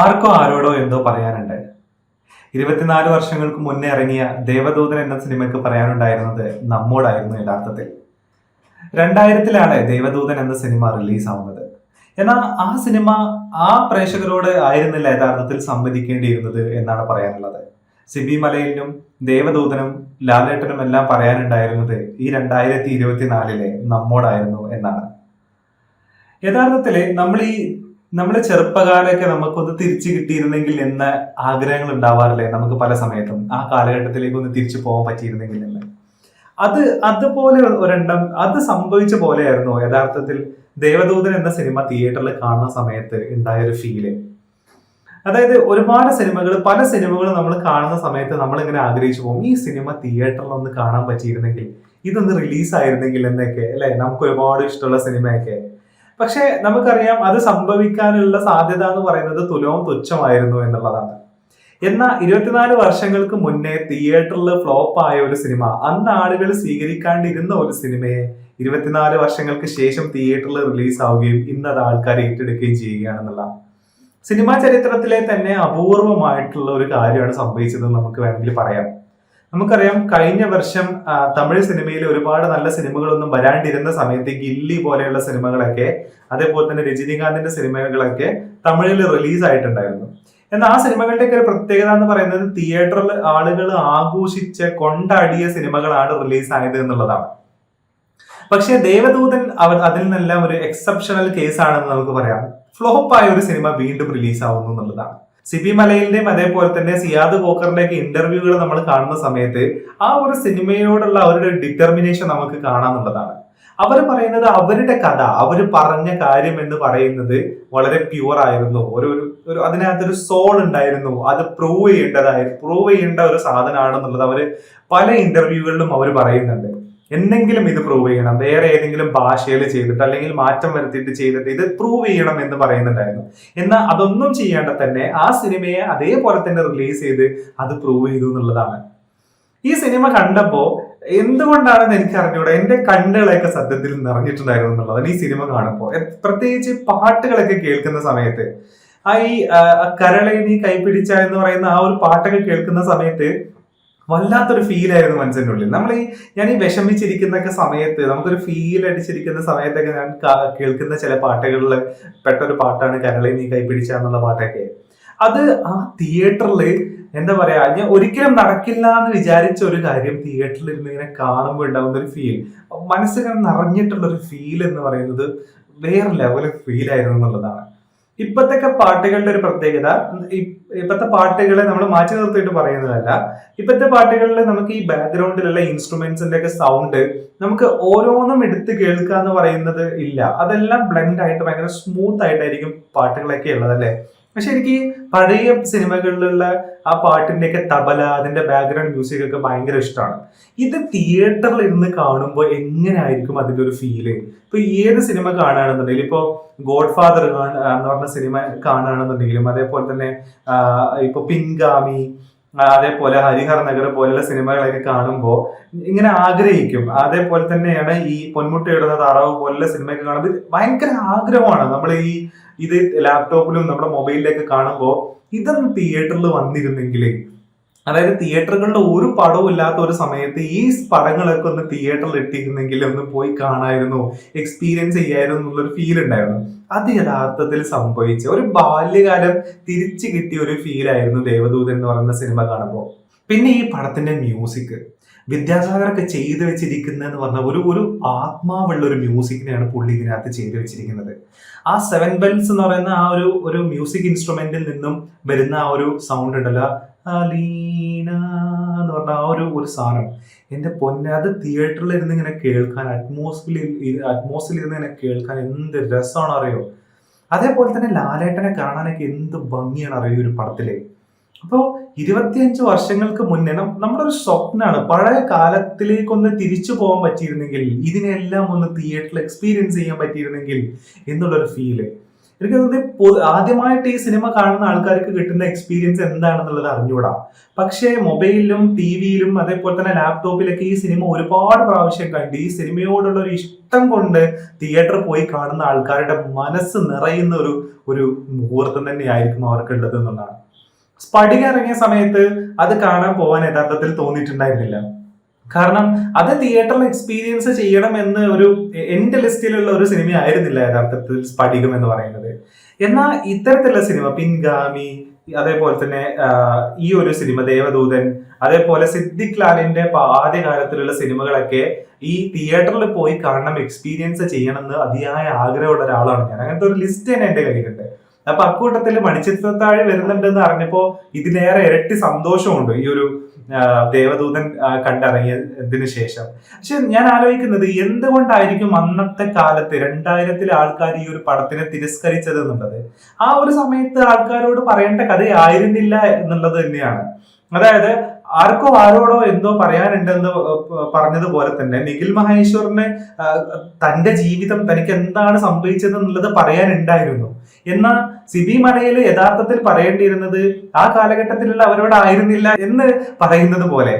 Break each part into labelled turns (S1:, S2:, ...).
S1: ആർക്കോ ആരോടോ എന്തോ പറയാനുണ്ട്. ഇരുപത്തിനാല് വർഷങ്ങൾക്ക് മുന്നേ ഇറങ്ങിയ ദേവദൂതൻ എന്ന സിനിമയ്ക്ക് പറയാനുണ്ടായിരുന്നത് നമ്മോടായിരുന്നു യഥാർത്ഥത്തിൽ. രണ്ടായിരത്തിലാണ് ദേവദൂതൻ എന്ന സിനിമ റിലീസാവുന്നത്. എന്നാൽ ആ സിനിമ ആ പ്രേക്ഷകരോട് ആയിരുന്നില്ല യഥാർത്ഥത്തിൽ സംവദിക്കേണ്ടിയിരുന്നത് എന്നാണ് പറയാനുള്ളത്. സിബി മലയിലും ദേവദൂതനും ലാലേട്ടനും എല്ലാം പറയാനുണ്ടായിരുന്നത് ഈ രണ്ടായിരത്തി ഇരുപത്തിനാലിലെ നമ്മോടായിരുന്നു എന്നാണ്. യഥാർത്ഥത്തിൽ നമ്മൾ ഈ നമ്മുടെ ചെറുപ്പകാലമൊക്കെ നമുക്കൊന്ന് തിരിച്ചു കിട്ടിയിരുന്നെങ്കിൽ എന്ന ആഗ്രഹങ്ങൾ ഉണ്ടാവാറില്ലേ? നമുക്ക് പല സമയത്തും. ആ കാലഘട്ടത്തിലേക്ക് ഒന്ന് തിരിച്ചു പോകാൻ പറ്റിയിരുന്നെങ്കിൽ എന്ന്. അത് അതുപോലെ ഒരെണ്ണം അത് സംഭവിച്ച പോലെയായിരുന്നു. യഥാർത്ഥത്തിൽ ദേവദൂതൻ എന്ന സിനിമ തിയേറ്ററിൽ കാണുന്ന സമയത്ത് ഉണ്ടായ ഒരു ഫീൽ. അതായത് ഒരുപാട് സിനിമകൾ പല സിനിമകൾ നമ്മൾ കാണുന്ന സമയത്ത് നമ്മൾ ഇങ്ങനെ ആഗ്രഹിച്ചു പോകും ഈ സിനിമ തിയേറ്ററിൽ ഒന്ന് കാണാൻ പറ്റിയിരുന്നെങ്കിൽ ഇതൊന്ന് റിലീസ് ആയിരുന്നെങ്കിൽ എന്നൊക്കെ അല്ലെ? നമുക്ക് ഒരുപാട് ഇഷ്ടമുള്ള സിനിമയൊക്കെ. പക്ഷെ നമുക്കറിയാം അത് സംഭവിക്കാനുള്ള സാധ്യത എന്ന് പറയുന്നത് തുലവും തുച്ഛമായിരുന്നു എന്നുള്ളതാണ്. എന്നാൽ ഇരുപത്തിനാല് വർഷങ്ങൾക്ക് മുന്നേ തിയേറ്ററിൽ ഫ്ലോപ്പ് ആയ ഒരു സിനിമ അന്ന് ആളുകൾ സ്വീകരിക്കാണ്ടിരുന്ന ഒരു സിനിമയെ ഇരുപത്തിനാല് വർഷങ്ങൾക്ക് ശേഷം തിയേറ്ററിൽ റിലീസ് ആവുകയും ഇന്ന് അത് ആൾക്കാർ ഏറ്റെടുക്കുകയും ചെയ്യുകയാണെന്നുള്ള സിനിമാ ചരിത്രത്തിലെ തന്നെ അപൂർവമായിട്ടുള്ള ഒരു കാര്യമാണ് സംഭവിച്ചതെന്ന് നമുക്ക് വേണമെങ്കിൽ പറയാം. നമുക്കറിയാം കഴിഞ്ഞ വർഷം തമിഴ് സിനിമയിൽ ഒരുപാട് നല്ല സിനിമകളൊന്നും വരാണ്ടിരുന്ന സമയത്ത് ഗില്ലി പോലെയുള്ള സിനിമകളൊക്കെ അതേപോലെ തന്നെ രജനീകാന്തിന്റെ സിനിമകളൊക്കെ തമിഴിൽ റിലീസ് ആയിട്ടുണ്ടായിരുന്നു എന്നാൽ ആ സിനിമകളുടെയൊക്കെ ഒരു പ്രത്യേകത എന്ന് പറയുന്നത് തിയേറ്ററിൽ ആളുകൾ ആഘോഷിച്ച് കൊണ്ടാടിയ സിനിമകളാണ് റിലീസ് ആയത് എന്നുള്ളതാണ്. പക്ഷേ ദേവദൂതൻ അവർ അതിൽ നിന്നെല്ലാം ഒരു എക്സെപ്ഷണൽ കേസാണെന്ന് നമുക്ക് പറയാം. ഫ്ലോപ്പായ ഒരു സിനിമ വീണ്ടും റിലീസ് ആവുന്നു എന്നുള്ളതാണ്. സിബി മലയിലിന്റെയും അതേപോലെ തന്നെ സിയാദ് പോക്കറിന്റെ ഒക്കെ ഇന്റർവ്യൂകൾ നമ്മൾ കാണുന്ന സമയത്ത് ആ ഒരു സിനിമയോടുള്ള അവരുടെ ഡിറ്റർമിനേഷൻ നമുക്ക് കാണാന്നുള്ളതാണ്. അവർ പറയുന്നത് അവരുടെ കഥ അവർ പറഞ്ഞ കാര്യം എന്ന് പറയുന്നത് വളരെ പ്യുവർ ആയിരുന്നു. ഒരു ഒരു- ഒരു അതിനകത്തൊരു സോൾ ഉണ്ടായിരുന്നു. അത് പ്രൂവ് ചെയ്യേണ്ടതായിരുന്നു പ്രൂവ് ചെയ്യേണ്ട ഒരു സാധനമാണെന്നുള്ളത് അവർ പല ഇന്റർവ്യൂകളിലും അവർ പറയുന്നുണ്ട്. എന്തെങ്കിലും ഇത് പ്രൂവ് ചെയ്യണം. വേറെ ഏതെങ്കിലും ഭാഷയിൽ ചെയ്തിട്ട് അല്ലെങ്കിൽ മാറ്റം വരുത്തിയിട്ട് ചെയ്തിട്ട് ഇത് പ്രൂവ് ചെയ്യണം എന്ന് പറയുന്നുണ്ടായിരുന്നു. എന്നാൽ അതൊന്നും ചെയ്യാണ്ട് തന്നെ ആ സിനിമയെ അതേപോലെ തന്നെ റിലീസ് ചെയ്ത് അത് പ്രൂവ് ചെയ്തു എന്നുള്ളതാണ്. ഈ സിനിമ കണ്ടപ്പോ എന്തുകൊണ്ടാണെന്ന് എനിക്ക് അറിഞ്ഞൂടാ എന്റെ കണ്ണുകളൊക്കെ സത്യത്തിൽ നിറഞ്ഞിട്ടുണ്ടായിരുന്നു എന്നുള്ളതാണ് ഈ സിനിമ കാണുമ്പോൾ. പ്രത്യേകിച്ച് പാട്ടുകളൊക്കെ കേൾക്കുന്ന സമയത്ത്. ആ ഈ കരളെ നീ കൈപിടിച്ച എന്ന് പറയുന്ന ആ ഒരു പാട്ടൊക്കെ കേൾക്കുന്ന സമയത്ത് വല്ലാത്തൊരു ഫീൽ ആയിരുന്നു മനസ്സിന്റെ ഉള്ളിൽ. നമ്മൾ ഈ ഞാൻ ഈ വിഷമിച്ചിരിക്കുന്നൊക്കെ സമയത്ത് നമുക്കൊരു ഫീൽ അടിച്ചിരിക്കുന്ന സമയത്തൊക്കെ ഞാൻ കേൾക്കുന്ന ചില പാട്ടുകളിൽ പെട്ടൊരു പാട്ടാണ് കരളെ നീ കൈപിടിച്ച എന്നുള്ള പാട്ടൊക്കെ. അത് ആ തിയേറ്ററിൽ എന്താ പറയാ ഞാൻ ഒരിക്കലും നടക്കില്ല എന്ന് വിചാരിച്ച ഒരു കാര്യം തിയേറ്ററിൽ ഇരുന്ന് ഇങ്ങനെ കാണുമ്പോൾ ഉണ്ടാകുന്ന ഒരു ഫീൽ മനസ്സിങ്ങനെ നിറഞ്ഞിട്ടുള്ള ഒരു ഫീൽ എന്ന് പറയുന്നത് വേറെ ലെവൽ ഫീൽ ആയിരുന്നു എന്നുള്ളതാണ്. ഇപ്പത്തെ പാട്ടുകളുടെ ഒരു പ്രത്യേകത ഇപ്പത്തെ പാട്ടുകളെ നമ്മൾ മാറ്റി നിർത്തിയിട്ട് പറയുന്നതല്ല. ഇപ്പത്തെ പാട്ടുകളിൽ നമുക്ക് ഈ ബാക്ക്ഗ്രൗണ്ടിലുള്ള ഇൻസ്ട്രുമെന്റ്സിന്റെ ഒക്കെ സൗണ്ട് നമുക്ക് ഓരോന്നും എടുത്ത് കേൾക്കുക എന്ന് പറയുന്നത് ഇല്ല. അതെല്ലാം ബ്ലെൻഡ് ആയിട്ട് ഭയങ്കര സ്മൂത്ത് ആയിട്ടായിരിക്കും പാട്ടുകളൊക്കെ ഉള്ളത് അല്ലേ? പക്ഷെ എനിക്ക് പഴയ സിനിമകളിലുള്ള ആ പാട്ടിന്റെയൊക്കെ തബല അതിന്റെ ബാക്ക്ഗ്രൗണ്ട് മ്യൂസിക് ഒക്കെ ഭയങ്കര ഇഷ്ടമാണ്. ഇത് തിയേറ്ററിൽ ഇരുന്ന് കാണുമ്പോൾ എങ്ങനെയായിരിക്കും അതിന്റെ ഒരു ഫീൽ ഇപ്പൊ ഏത് സിനിമ കാണുകയാണെന്നുണ്ടെങ്കിൽ ഇപ്പോൾ ഗോഡ് ഫാദർ എന്ന് പറഞ്ഞ സിനിമ കാണുകയാണെന്നുണ്ടെങ്കിലും അതേപോലെ തന്നെ ഇപ്പൊ പിൻഗാമി അതേപോലെ ഹരിഹർ നഗർ പോലെയുള്ള സിനിമകളൊക്കെ കാണുമ്പോൾ ഇങ്ങനെ ആഗ്രഹിക്കും. അതേപോലെ തന്നെയാണ് ഈ പൊന്മുട്ടയിടുന്ന താറാവ് പോലുള്ള സിനിമയൊക്കെ കാണുമ്പോൾ ഭയങ്കര ആഗ്രഹമാണ്. നമ്മൾ ഈ ഇത് ലാപ്ടോപ്പിലും നമ്മുടെ മൊബൈലിലൊക്കെ കാണുമ്പോൾ ഇതൊന്നും തിയേറ്ററിൽ വന്നിരുന്നെങ്കിൽ അതായത് തിയേറ്ററുകളുടെ ഒരു പടവും ഇല്ലാത്ത ഒരു സമയത്ത് ഈ പടങ്ങളൊക്കെ ഒന്ന് തിയേറ്ററിൽ എത്തിയിരുന്നെങ്കിൽ ഒന്ന് പോയി കാണായിരുന്നു എക്സ്പീരിയൻസ് ചെയ്യായിരുന്നു എന്നുള്ളൊരു ഫീൽ ഉണ്ടായിരുന്നു. അത് യഥാർത്ഥത്തിൽ സംഭവിച്ച ഒരു ബാല്യകാലം തിരിച്ചു കിട്ടിയ ഒരു ഫീൽ ആയിരുന്നു ദേവദൂതൻ എന്ന് പറയുന്ന സിനിമ കാണുമ്പോൾ. പിന്നെ ഈ പടത്തിന്റെ മ്യൂസിക് വിദ്യാസാഗറൊക്കെ ചെയ്തു വെച്ചിരിക്കുന്നതെന്ന് പറഞ്ഞ ഒരു ഒരു ആത്മാവുള്ള ഒരു മ്യൂസിക്കിനെയാണ് പുള്ളി ഇതിനകത്ത് ചെയ്തു വെച്ചിരിക്കുന്നത്. ആ സെവൻ ബെൽസ് എന്ന് പറയുന്ന ആ ഒരു ഒരു മ്യൂസിക് ഇൻസ്ട്രുമെന്റിൽ നിന്നും വരുന്ന ആ ഒരു സൗണ്ട് ഉണ്ടല്ലോ അലീന എന്ന് പറഞ്ഞ ആ ഒരു ഒരു സാധനം. എന്റെ പൊന്നെ അത് തിയേറ്ററിൽ ഇരുന്ന് ഇങ്ങനെ കേൾക്കാൻ അറ്റ്മോസ്ഫിയറിൽ അറ്റ്മോസ്ഫിയറിൽ ഇരുന്ന് ഇങ്ങനെ കേൾക്കാൻ എന്ത് രസമാണ് അറിയോ അതേപോലെ തന്നെ ലാലേട്ടനെ കാണാനൊക്കെ എന്ത് ഭംഗിയാണ് അറിയോ ഒരു പടത്തിലെ? അപ്പോൾ ഇരുപത്തിയഞ്ച് വർഷങ്ങൾക്ക് മുന്നേ നമ്മുടെ ഒരു സ്വപ്നമാണ് പഴയ കാലത്തിലേക്കൊന്ന് തിരിച്ചു പോകാൻ പറ്റിയിരുന്നെങ്കിൽ ഇതിനെല്ലാം ഒന്ന് തിയേറ്ററിൽ എക്സ്പീരിയൻസ് ചെയ്യാൻ പറ്റിയിരുന്നെങ്കിൽ എന്നുള്ളൊരു ഫീൽ എനിക്ക് തോന്നുന്നത് ആദ്യമായിട്ട് ഈ സിനിമ കാണുന്ന ആൾക്കാർക്ക് കിട്ടുന്ന എക്സ്പീരിയൻസ് എന്താണെന്നുള്ളത് അറിഞ്ഞുകൂടാ. പക്ഷേ മൊബൈലിലും ടി വിയിലും അതേപോലെ തന്നെ ലാപ്ടോപ്പിലൊക്കെ ഈ സിനിമ ഒരുപാട് പ്രാവശ്യം കണ്ട്. ഈ സിനിമയോടുള്ള ഒരു ഇഷ്ടം കൊണ്ട് തിയേറ്ററിൽ പോയി കാണുന്ന ആൾക്കാരുടെ മനസ്സ് നിറയുന്ന ഒരു ഒരു മുഹൂർത്തം തന്നെയായിരിക്കും അവർക്കുള്ളത് എന്നുള്ളതാണ്. സ്പടിക ഇറങ്ങിയ സമയത്ത് അത് കാണാൻ പോകാൻ യഥാർത്ഥത്തിൽ തോന്നിയിട്ടുണ്ടായിരുന്നില്ല. കാരണം അത് തിയേറ്ററിൽ എക്സ്പീരിയൻസ് ചെയ്യണം എന്ന് ഒരു എന്റെ ലിസ്റ്റിലുള്ള ഒരു സിനിമ ആയിരുന്നില്ല യഥാർത്ഥത്തിൽ സ്പടികം എന്ന് പറയുന്നത്. എന്നാൽ ഇത്തരത്തിലുള്ള സിനിമ പിൻഗാമി അതേപോലെ തന്നെ ഈ ഒരു സിനിമ ദേവദൂതൻ അതേപോലെ സിദ്ദിഖ് ലാലിന്റെ ആദ്യകാലത്തിലുള്ള സിനിമകളൊക്കെ ഈ തിയേറ്ററിൽ പോയി കാണണം എക്സ്പീരിയൻസ് ചെയ്യണം എന്ന് അതിയായ ആഗ്രഹമുള്ള ഒരാളാണ് ഞാൻ. അങ്ങനത്തെ ഒരു ലിസ്റ്റ് തന്നെ എന്റെ കയ്യിലുണ്ട്. അപ്പൊ അക്കൂട്ടത്തിൽ മണിച്ചിത്രത്താഴ് വരുന്നുണ്ടെന്ന് അറിഞ്ഞപ്പോ ഇതിലേറെ ഇരട്ടി സന്തോഷമുണ്ട് ഈ ഒരു ദേവദൂതൻ കണ്ടിറങ്ങിയതിന് ശേഷം. പക്ഷെ ഞാൻ ആലോചിക്കുന്നത് എന്തുകൊണ്ടായിരിക്കും അന്നത്തെ കാലത്ത് രണ്ടായിരത്തിലെ ആൾക്കാർ ഈ ഒരു പടത്തിനെ തിരസ്കരിച്ചത് എന്നുള്ളത് ആ ഒരു സമയത്ത് ആൾക്കാരോട് പറയേണ്ട കഥയായിരുന്നില്ല എന്നുള്ളത് തന്നെയാണ്. അതായത് ആർക്കോ ആരോടോ എന്തോ പറയാനുണ്ടെന്ന് പറഞ്ഞതുപോലെ തന്നെ നിഖിൽ മഹേശ്വറിന് തന്റെ ജീവിതം തനിക്ക് എന്താണ് സംഭവിച്ചത് എന്നുള്ളത് പറയാനുണ്ടായിരുന്നു. എന്നാൽ സിബി മലയിൽ യഥാർത്ഥത്തിൽ പറയേണ്ടിയിരുന്നത് ആ കാലഘട്ടത്തിലുള്ള അവരോടായിരുന്നില്ല എന്ന് പറയുന്നത് പോലെ.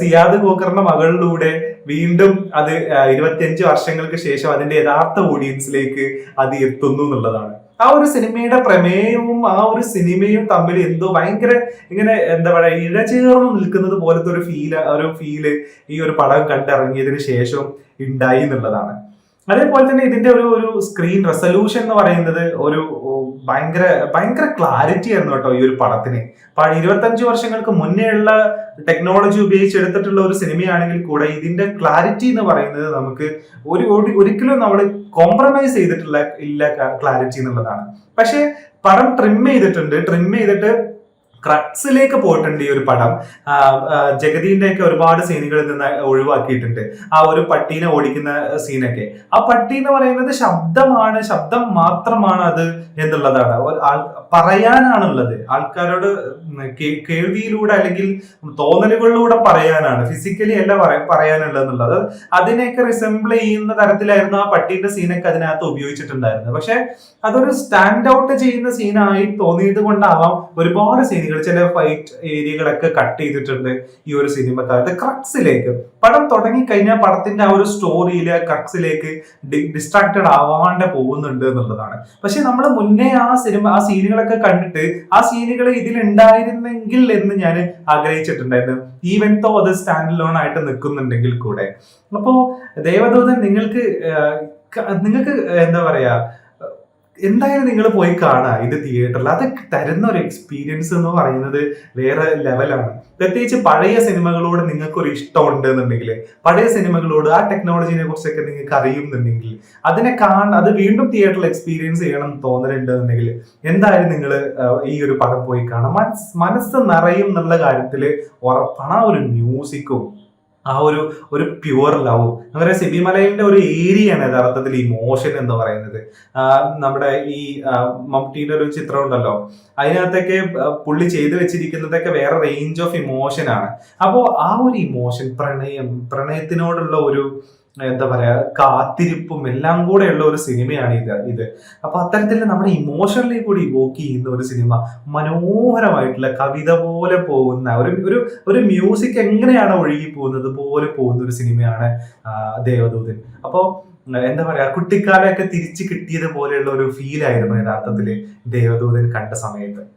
S1: സിയാദ് കോക്കറിന്റെ മകളിലൂടെ വീണ്ടും അത് ഇരുപത്തിയഞ്ച് വർഷങ്ങൾക്ക് ശേഷം അതിന്റെ യഥാർത്ഥ ഓഡിയൻസിലേക്ക് അത് എത്തുന്നു എന്നുള്ളതാണ്. ആ ഒരു സിനിമയുടെ പ്രമേയവും ആ ഒരു സിനിമയും തമ്മിൽ എന്തോ ഭയങ്കര ഇങ്ങനെ എന്താ പറയാ ഇഴചേർന്ന് നിൽക്കുന്നത് പോലത്തെ ഒരു ഫീൽ ഒരു ഫീൽ ഈ ഒരു പടം കണ്ടിറങ്ങിയതിന് ശേഷം ഉണ്ടായി എന്നുള്ളതാണ്. അതേപോലെ തന്നെ ഇതിന്റെ ഒരു ഒരു സ്ക്രീൻ റെസൊല്യൂഷൻ എന്ന് പറയുന്നത് ഒരു ഭയങ്കര ഭയങ്കര ക്ലാരിറ്റി ആയിരുന്നു കേട്ടോ ഈ ഒരു പടത്തിന്. ഇരുപത്തഞ്ച് വർഷങ്ങൾക്ക് മുന്നേ ഉള്ള ടെക്നോളജി ഉപയോഗിച്ചെടുത്തിട്ടുള്ള ഒരു സിനിമയാണെങ്കിൽ കൂടെ ഇതിന്റെ ക്ലാരിറ്റി എന്ന് പറയുന്നത് നമുക്ക് ഒരു- ഒരിക്കലും നമ്മൾ കോംപ്രമൈസ് ചെയ്തിട്ടുള്ള ഇല്ല ക്ലാരിറ്റി എന്നുള്ളതാണ്. പക്ഷേ പടം ട്രിം ചെയ്തിട്ടുണ്ട്. ട്രിം ചെയ്തിട്ട് ക്രക്സിലേക്ക് പോയിട്ടുണ്ട് ഈ ഒരു പടം. ജഗതിന്റെ ഒക്കെ ഒരുപാട് സീനുകളിൽ നിന്ന് ഒഴിവാക്കിയിട്ടുണ്ട്. ആ ഒരു പട്ടീനെ ഓടിക്കുന്ന സീനൊക്കെ. ആ പട്ടി എന്ന് പറയുന്നത് ശബ്ദമാണ് ശബ്ദം മാത്രമാണ് അത് എന്നുള്ളതാണ്. പറയാനാണുള്ളത്. ആൾക്കാരോട് കേൾവിയിലൂടെ അല്ലെങ്കിൽ തോന്നലുകളിലൂടെ പറയാനാണ്. ഫിസിക്കലി അല്ല പറയ- പറയാനുള്ളത് എന്നുള്ളത് അതിനെയൊക്കെ റിസംബിൾ ചെയ്യുന്ന തരത്തിലായിരുന്നു ആ പട്ടീന്റെ സീനൊക്കെ അതിനകത്ത് ഉപയോഗിച്ചിട്ടുണ്ടായിരുന്നത്. പക്ഷെ അതൊരു സ്റ്റാൻഡ് ഔട്ട് ചെയ്യുന്ന സീനായി തോന്നിയത് കൊണ്ടാവാം ഒരുപാട് സീനുകൾ ചില ഫൈറ്റ് ഏരിയകളൊക്കെ കട്ട് ചെയ്തിട്ടുണ്ട് ഈ ഒരു സിനിമക്കകത്ത് ക്രക്സിലേക്ക് പടം തുടങ്ങിക്കഴിഞ്ഞാൽ പടത്തിന്റെ ആ ഒരു സ്റ്റോറിയിലെ കക്സിലേക്ക് ഡിസ്ട്രാക്റ്റഡ് ആവാണ്ട് പോകുന്നുണ്ട് എന്നുള്ളതാണ്. പക്ഷെ നമ്മൾ മുന്നേ ആ സിനിമ ആ സീനുകളൊക്കെ കണ്ടിട്ട് ആ സീനുകൾ ഇതിൽ ഉണ്ടായിരുന്നെങ്കിൽ എന്ന് ഞാൻ ആഗ്രഹിച്ചിട്ടുണ്ടായിരുന്നു. ഈവൻ തോ അത് സ്റ്റാൻഡ് ലോൺ ആയിട്ട് നിൽക്കുന്നുണ്ടെങ്കിൽ കൂടെ. അപ്പോ ദേവദൂതൻ നിങ്ങൾക്ക് നിങ്ങൾക്ക് എന്താ പറയാ എന്തായാലും നിങ്ങൾ പോയി കാണുക ഇത് തിയേറ്ററിൽ അത് തരുന്ന ഒരു എക്സ്പീരിയൻസ് എന്ന് പറയുന്നത് വേറെ ലെവലാണ് പ്രത്യേകിച്ച് പഴയ സിനിമകളോട് നിങ്ങൾക്കൊരു ഇഷ്ടമുണ്ട് എന്നുണ്ടെങ്കിൽ പഴയ സിനിമകളോട് ആ ടെക്നോളജിനെ കുറിച്ചൊക്കെ നിങ്ങൾക്ക് അറിയുന്നുണ്ടെങ്കിൽ അതിനെ കാണാൻ അത് വീണ്ടും തിയേറ്ററിൽ എക്സ്പീരിയൻസ് ചെയ്യണം എന്ന് തോന്നലുണ്ട് എന്നുണ്ടെങ്കിൽ എന്തായാലും നിങ്ങൾ ഈ ഒരു പടം പോയി കാണാം. മനസ് മനസ്സ് നിറയും എന്നുള്ള കാര്യത്തിൽ ഉറപ്പാണ് ആ ഒരു മ്യൂസിക്കും ആ ഒരു ഒരു പ്യുവർ ലവ് അങ്ങനെ സിബി മലയിലിന്റെ ഒരു ഏരിയയാണ് യഥാർത്ഥത്തിൽ ഈ മോഷൻ എന്ന് പറയുന്നത്. നമ്മുടെ ഈ മമ്മൂട്ടിയുടെ ഒരു ചിത്രം ഉണ്ടല്ലോ. അതിനകത്തൊക്കെ പുള്ളി ചെയ്തു വെച്ചിരിക്കുന്നതൊക്കെ വേറെ റേഞ്ച് ഓഫ് ഇമോഷൻ ആണ്. അപ്പോൾ ആ ഒരു ഇമോഷൻ പ്രണയം പ്രണയത്തിനോടുള്ള ഒരു എന്താ പറയാ കാത്തിരിപ്പും എല്ലാം കൂടെയുള്ള ഒരു സിനിമയാണ് ഇത് ഇത്. അപ്പൊ അത്തരത്തിൽ നമ്മുടെ ഇമോഷണലി കൂടി ഇവോക്ക് ചെയ്യുന്ന ഒരു സിനിമ മനോഹരമായിട്ടുള്ള കവിത പോലെ പോകുന്ന ഒരു ഒരു ഒരു മ്യൂസിക് എങ്ങനെയാണ് ഒഴുകി പോകുന്നത് പോലെ പോകുന്ന ഒരു സിനിമയാണ് ദേവദൂതൻ. അപ്പോ എന്താ പറയാ കുട്ടിക്കാലമൊക്കെ തിരിച്ചു കിട്ടിയത് പോലെയുള്ള ഒരു ഫീൽ ആയിരുന്നു യഥാർത്ഥത്തിൽ ദേവദൂതൻ കണ്ട സമയത്ത്.